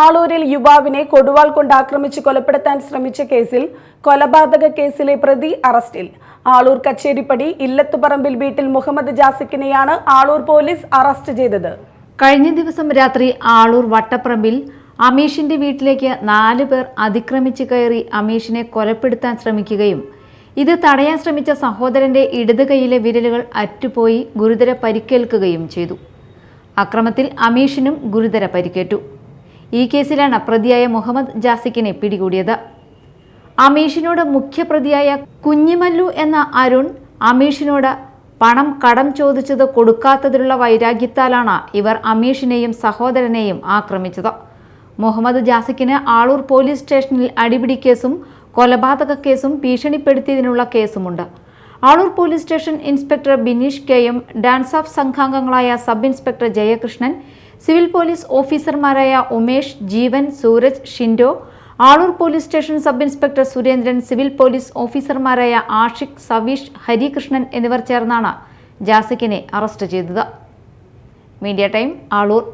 ആളൂരിൽ യുവാവിനെ കൊടുവാൾ കൊണ്ട് ആക്രമിച്ച് കൊലപ്പെടുത്താൻ ശ്രമിച്ച കേസിൽ കൊലപാതക കേസിലെ പ്രതി അറസ്റ്റിൽ. ആളൂർ കച്ചേരിപ്പടി ഇല്ലത്തുപറമ്പിൽ വീട്ടിൽ മുഹമ്മദ് ജാസിക്കിനെയാണ് ആളൂർ പോലീസ് അറസ്റ്റ് ചെയ്തത്. കഴിഞ്ഞ ദിവസം രാത്രി ആളൂർ വട്ടപ്പറമ്പിൽ അമീഷിന്റെ വീട്ടിലേക്ക് നാലു പേർ അതിക്രമിച്ച് കയറി അമീഷിനെ കൊലപ്പെടുത്താൻ ശ്രമിക്കുകയും ഇത് തടയാൻ ശ്രമിച്ച സഹോദരന്റെ ഇടത് കൈയിലെ വിരലുകൾ അറ്റുപോയി ഗുരുതര പരിക്കേൽക്കുകയും ചെയ്തു. അക്രമത്തിൽ അമീഷിനും ഗുരുതര പരിക്കേറ്റു. ഈ കേസിലാണ് പ്രതിയായ മുഹമ്മദ് ജാസിക്കിനെ പിടികൂടിയത്. അമീഷിനോട് മുഖ്യപ്രതിയായ കുഞ്ഞിമല്ലു എന്ന അരുൺ അമീഷിനോട് പണം കടം ചോദിച്ചത് കൊടുക്കാത്തതിലുള്ള വൈരാഗ്യത്താലാണ് ഇവർ അമീഷിനെയും സഹോദരനെയും ആക്രമിച്ചത്. മുഹമ്മദ് ജാസിക്കിന് ആളൂർ പോലീസ് സ്റ്റേഷനിൽ അടിപിടി കേസും കൊലപാതക കേസും ഭീഷണിപ്പെടുത്തിയതിനുള്ള കേസുമുണ്ട്. Aloor police station inspector Bineesh K M DANSAF സംഘാംഗങ്ങളായ sub inspector Jayakrishnan civil police ഓഫീസർമാരായ Umesh Jeevan Sooraj Shindo Aloor police station sub inspector Surendran civil police ഓഫീസർമാരായ ആഷിഖ് സവീഷ് ഹരികൃഷ്ണൻ എന്നിവർ ചേർന്നാണ് ജാസിക്കിനെ അറസ്റ്റ് ചെയ്തത്. Media time Aloor.